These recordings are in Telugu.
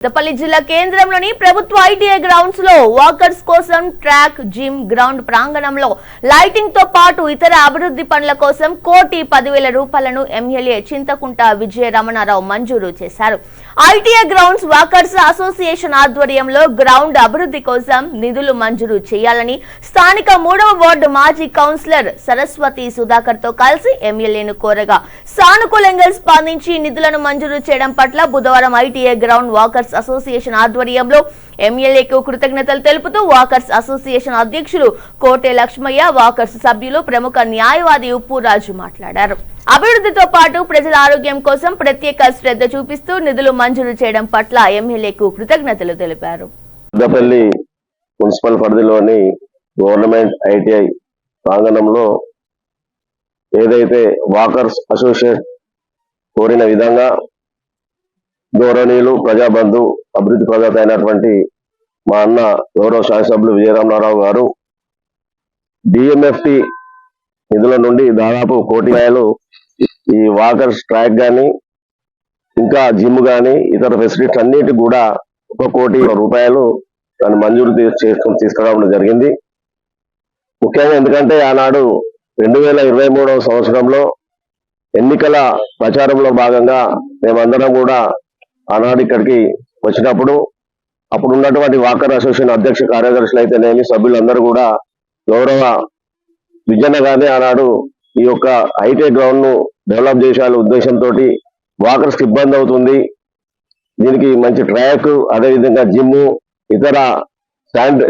పెద్దపల్లి జిల్లా కేంద్రంలోని ప్రభుత్వ ఐటీఐ గ్రౌండ్స్లో వాకర్స్ కోసం ట్రాక్ జిమ్ గ్రౌండ్ ప్రాంగణంలో లైటింగ్తో పాటు ఇతర అభివృద్ధి పనుల కోసం కోటి పదివేల రూపాయలను ఎమ్మెల్యే చింతకుంట విజయ రమణారావు మంజూరు చేశారు. ఐటీఐ గ్రౌండ్స్ వాకర్స్ అసోసియేషన్ ఆధ్వర్యంలో గ్రౌండ్ అభివృద్ధి కోసం నిధులు మంజూరు చేయాలని స్థానిక మూడవ వార్డు మాజీ కౌన్సిలర్ సరస్వతి సుధాకర్తో కలిసి ఎమ్మెల్యేను కోరగా సానుకూలంగా స్పందించి నిధులను మంజూరు చేయడం పట్ల బుధవారం ఐటీఐ గ్రౌండ్ వాకర్స్ అసోసియేషన్ ఆధ్వర్యంలో ఎమ్మెల్యేకు కృతజ్ఞతలు తెలుపుతూ వాకర్స్ అసోసియేషన్ అధ్యక్షులు కోటే లక్ష్మయ్య వాకర్స్ సభ్యులు ప్రముఖ న్యాయవాది ఉప్పురాజు మాట్లాడారు. అభివృద్ధితో పాటు ప్రజల ఆరోగ్యం కోసం ప్రత్యేక శ్రద్ధ చూపిస్తూ నిధులు మంజూరు చేయడం పట్ల ఎమ్మెల్యేకు కృతజ్ఞతలు తెలిపారు. పెద్దపల్లి మున్సిపల్ పరిధిలోని గవర్నమెంట్ ఐటీఐ ప్రాంగణంలో ఏదైతే వాకర్స్ అసోసియేట్ కోరిన విధంగా గౌరవనీయులు ప్రజాబంధు అభివృద్ధి ప్రదాత అయినటువంటి మా అన్న గౌరవ శాసనసభ్యులు విజయరామరావు గారు డిఎంఎఫ్టి నిధుల నుండి దాదాపు కోటి రూపాయలు ఈ వాకర్స్ ట్రాక్ కానీ ఇంకా జిమ్ కానీ ఇతర ఫెసిలిటీస్ అన్నిటి కూడా ఒక కోటి రూపాయలు దాన్ని మంజూరు చేసుకుని తీసుకురావడం జరిగింది. ముఖ్యంగా ఎందుకంటే ఆనాడు రెండు వేల ఇరవై మూడవ సంవత్సరంలో ఎన్నికల ప్రచారంలో భాగంగా మేమందరం కూడా ఆనాడు ఇక్కడికి వచ్చినప్పుడు అప్పుడు ఉన్నటువంటి వాకర్ అసోసియేషన్ అధ్యక్ష కార్యదర్శులు అయితేనేమి సభ్యులందరూ కూడా గౌరవ విజయన గానే ఆనాడు ఈ యొక్క ఐటీ గ్రౌండ్ను డెవలప్ చేసే ఉద్దేశంతో వాకర్స్కి ఇబ్బంది అవుతుంది. దీనికి మంచి ట్రాక్ అదే విధంగా జిమ్ ఇతర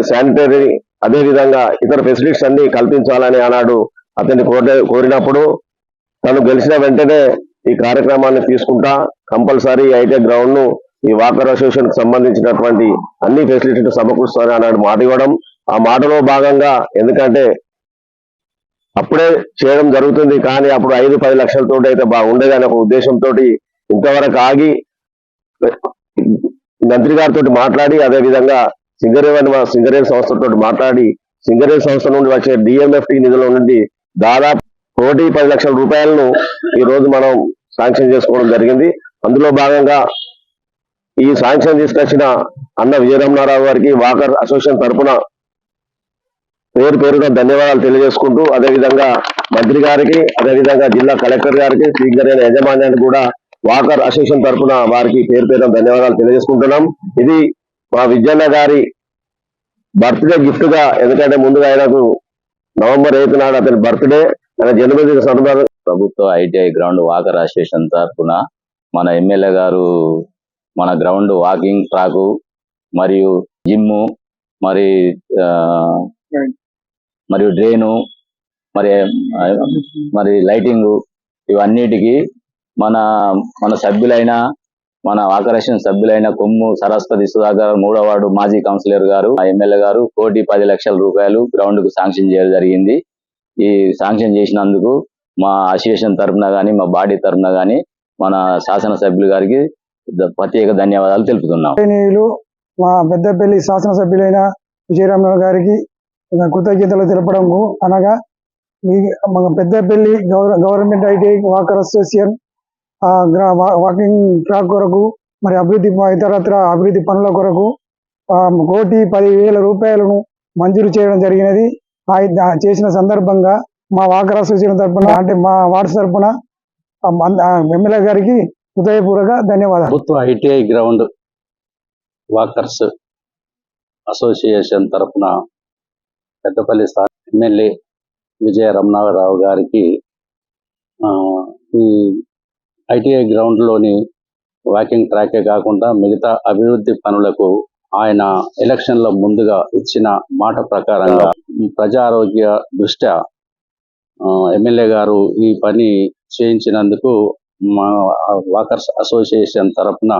శానిటరీ అదేవిధంగా ఇతర ఫెసిలిటీస్ అన్ని కల్పించాలని ఆనాడు అతన్ని కోరి- కోరినప్పుడు తను గెలిచిన వెంటనే ఈ కార్యక్రమాన్ని తీసుకుంటా కంపల్సరీ ఐటీ గ్రౌండ్ను ఈ వాకర్ అసోసియేషన్కు సంబంధించినటువంటి అన్ని ఫెసిలిటీస్ సమకూరుస్తారని అన్నాడు మాట ఇవ్వడం ఆ మాటలో భాగంగా ఎందుకంటే అప్పుడే చేయడం జరుగుతుంది కానీ అప్పుడు ఐదు పది లక్షలతో అయితే బాగుండేదని ఒక ఉద్దేశంతో ఇంతవరకు ఆగి మంత్రి గారితో మాట్లాడి అదే విధంగా సింగరేవన్ సింగరేణి సంస్థతో మాట్లాడి సింగరేవ్ సంస్థ నుండి వచ్చే డిఎంఎఫ్టి నిధుల నుండి దాదాపు కోటి పది లక్షల రూపాయలను ఈ రోజు మనం శాంక్షన్ చేసుకోవడం జరిగింది. అందులో భాగంగా ఈ శాంక్షన్ తీసుకొచ్చిన అన్న విజయరమణారావు గారికి వాకర్ అసోసియేషన్ తరపున పేరు పేరున ధన్యవాదాలు తెలియజేసుకుంటూ అదేవిధంగా మంత్రి గారికి అదే విధంగా జిల్లా కలెక్టర్ గారికి స్పీకర్ అయిన యజమాన్యానికి కూడా వాకర్ అసోసియేషన్ తరపున వారికి పేరు పేరున ధన్యవాదాలు తెలియజేసుకుంటున్నాం. ఇది మా విజయన్న గారి బర్త్డే గిఫ్ట్గా ఎందుకంటే ముందుగా ఆయనకు నవంబర్ ఎయిత్ నాడు అతని బర్త్డే ఆయన జన్మదిన సందర్భంగా ప్రభుత్వ ఐటీఐ గ్రౌండ్ వాకర్ అసోసియేషన్ తరఫున మన ఎమ్మెల్యే గారు మన గ్రౌండ్ వాకింగ్ ట్రాకు మరియు జిమ్ మరి ఆ, మరియు డ్రైను మరి మరి లైటింగ్ ఇవన్నిటికీ మన మన సభ్యులైన మన ఆకర్షణ సభ్యులైన కొమ్ము సరస్వతి సుధాకర్ మూడో వార్డు మాజీ కౌన్సిలర్ గారు ఎమ్మెల్యే గారు కోటి పది లక్షల రూపాయలు గ్రౌండ్కు శాంక్షన్ చేయడం జరిగింది. ఈ శాంక్షన్ చేసినందుకు మా అసోసియేషన్ తరఫున కానీ మా బాడీ తరఫున గాని మన శాసన సభ్యులు గారికి ప్రత్యేక ధన్యవాదాలు తెలుపుతున్నాం. మా పెద్దపల్లి శాసనసభ్యులైన విజయరామరావు గారికి కృతజ్ఞతలు తెలపడం అనగా మీ మన Peddapalli government IT walker association walking track కొరకు మరి అభివృద్ధి ఇతరత్ర అభివృద్ధి పనుల కొరకు కోటి పదివేల రూపాయలను మంజూరు చేయడం జరిగినది. ఆ చేసిన సందర్భంగా మా వాకర్ అసోసియేషన్ తరపున అంటే మా వార్డ్స్ తరపున ఎమ్మెల్యే గారికి హృదయపూర్వక ధన్యవాదాలు. ప్రభుత్వ ఐటీఐ గ్రౌండ్ వాకర్స్ అసోసియేషన్ తరఫున పెద్దపల్లి ఎమ్మెల్యే విజయ రమణారావు గారికి ఆ, ఈ ఐటీఐ గ్రౌండ్లోని వాకింగ్ ట్రాకే కాకుండా మిగతా అభివృద్ధి పనులకు ఆయన ఎలక్షన్ల ముందుగా ఇచ్చిన మాట ప్రకారంగా ప్రజారోగ్య దృష్ట్యా ఎమ్మెల్యే గారు ఈ పని చేయించినందుకు మా వాకర్స్ అసోసియేషన్ తరఫున